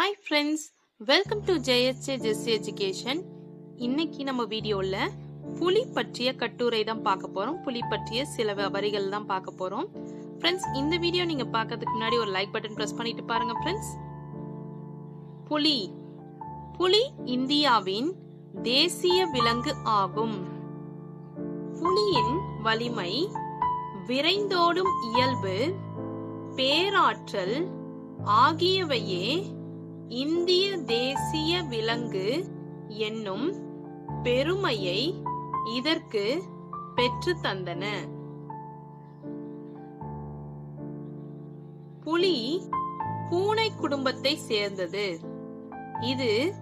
Hi friends welcome to ஜெயச்சே ஜெஸ் education இன்னைக்கு நம்ம வீடியோவில் புலி பற்றிய கட்டுரை தான் பார்க்க போகிறோம் புலி பற்றிய சில வரிகள் தான் பார்க்க போகிறோம் ஃப்ரெண்ட்ஸ் இந்த வீடியோ நீங்கள் பார்க்கறதுக்கு முன்னாடி ஒரு லைக் பட்டன் ப்ரெஸ் பண்ணிட்டு பாருங்க ஃப்ரெண்ட்ஸ் புலி. புலி இந்தியாவின் தேசிய விலங்கு ஆகும். புலியின் வலிமை விரைந்தோடும் இயல்பு பேராற்றல் ஆகியவையே இந்திய தேசிய விலங்கு என்னும் பெருமையை இதற்கு பெற்று தந்தன. புலி பூனை குடும்பத்தை சேர்ந்தது. இது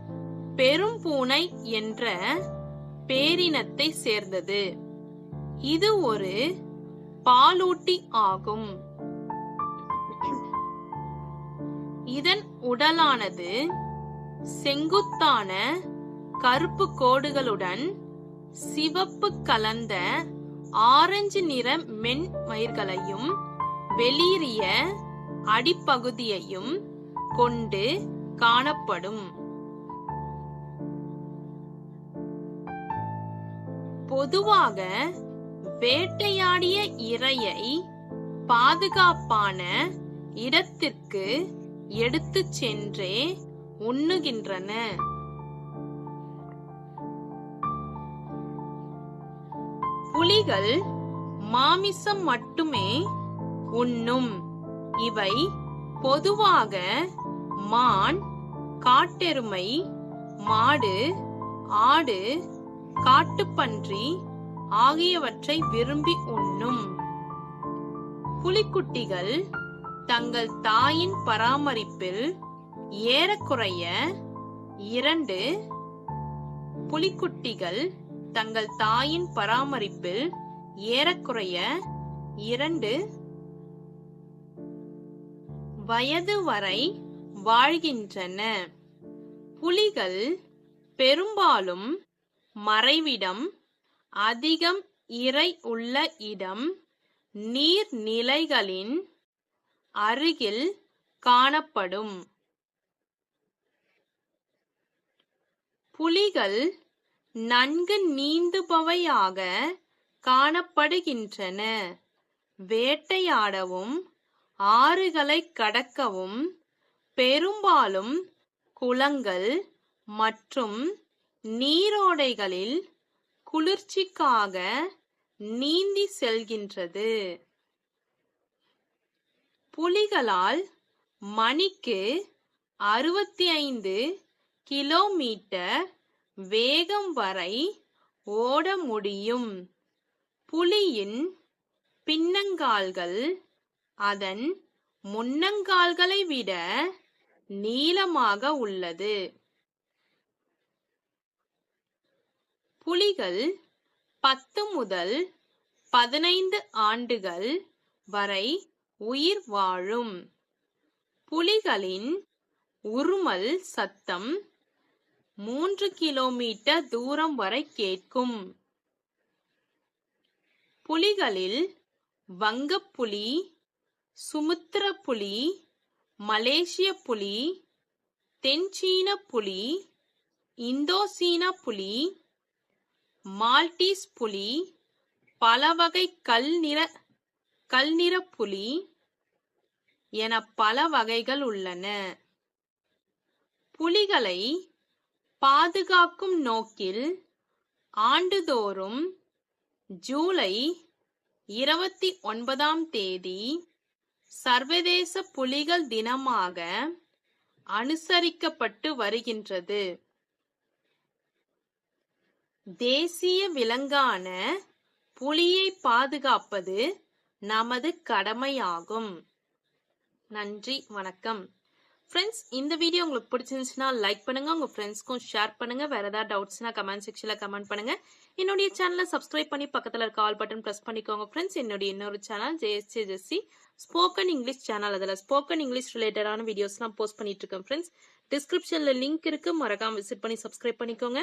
பெரும் பூனை என்ற பேரினத்தை சேர்ந்தது. இது ஒரு பாலூட்டி ஆகும். இதன் உடலானது செங்குத்தான கருப்பு கோடுகளுடன் சிவப்பு கலந்த ஆரஞ்சு நிற மென் மயிர்களையும் வெளிரிய அடிப்பகுதியையும் கொண்டு காணப்படும். பொதுவாக வேட்டையாடிய இரையை பாதுகாப்பான இடத்திற்கு எடுத்துச் சென்றே உண்ணுகின்றன. புலிகள் மாமிசம் மட்டுமே உண்ணும். இவை பொதுவாக மான் காட்டெருமை மாடு ஆடு காட்டுப்பன்றி ஆகியவற்றை விரும்பி உண்ணும். புலிக்குட்டிகள் தங்கள் தாயின் பராமரிப்பில் ஏறக்குறைய இரண்டு புலிக்குட்டிகள் தங்கள் தாயின் பராமரிப்பில் ஏறக்குறைய இரண்டு வயது வரை வாழ்கின்றன. புலிகள் பெரும்பாலும் மறைவிடம் அதிகம் இரை உள்ள இடம் நீர்நிலைகளின் அருகில் காணப்படும். புலிகள் நன்கு நீந்துபவையாக காணப்படுகின்றன. வேட்டையாடவும் ஆறுகளை கடக்கவும் பெரும்பாலும் குளங்கள் மற்றும் நீரோடைகளில் குளிர்ச்சிக்காக நீந்தி செல்கின்றது. புலிகளால் மணிக்கு அறுபத்தி ஐந்து கிலோமீட்டர் வேகம் வரை ஓட முடியும். புலியின் பின்னங்கால்கள் அதன் முன்னங்கால்களை விட நீளமாக உள்ளது. புலிகள் பத்து முதல் பதினைந்து ஆண்டுகள் வரை உயிர் வாழும். புலிகளின் உருமல் சத்தம் மூன்று கிலோமீட்டர் தூரம் வரை கேட்கும். புலிகளில் வங்கப்புலி சுமுத்திர புலி மலேசிய புலி தென்சீன புலி இந்தோசீன புலி மால்டீஸ் புலி பல வகை கல் நிற கல்நிற புலி என பல வகைகள் உள்ளன. புலிகளை பாதுகாக்கும் நோக்கில் ஆண்டுதோறும் ஜூலை இருபத்தி ஒன்பதாம் தேதி சர்வதேச புலிகள் தினமாக அனுசரிக்கப்பட்டு வருகின்றது. தேசிய விலங்கான புலியை பாதுகாப்பது நமது கடமையாகும். நன்றி வணக்கம். ஃப்ரெண்ட்ஸ் இந்த வீடியோ உங்களுக்கு பிடிச்சிருந்துச்சுன்னா லைக் பண்ணுங்க உங்க ஃப்ரெண்ட்ஸ்க்கும் ஷேர் பண்ணுங்க. வேற ஏதாவது டவுட்ஸ்னா கமெண்ட் செக்ஷன்ல கமெண்ட் பண்ணுங்க. என்னுடைய சேனலை சப்ஸ்கிரைப் பண்ணி பக்கத்துல இருக்க ஆல் பட்டன் ப்ரெஸ் பண்ணிக்கோங்க ஃப்ரெண்ட்ஸ் என்னுடைய இன்னொரு channel JSC Jessie spoken English channel அதில் ஸ்போக்கன் இங்கிலீஷ் ரிலேட்டடான வீடியோஸ்லாம் போஸ்ட் பண்ணிட்டு இருக்கேன் ஃப்ரெண்ட்ஸ் டிஸ்கிரிப்ஷன்ல லிங்க் இருக்கு. மறக்காம விசிட் பண்ணி சப்ஸ்கிரைப் பண்ணிக்கோங்க.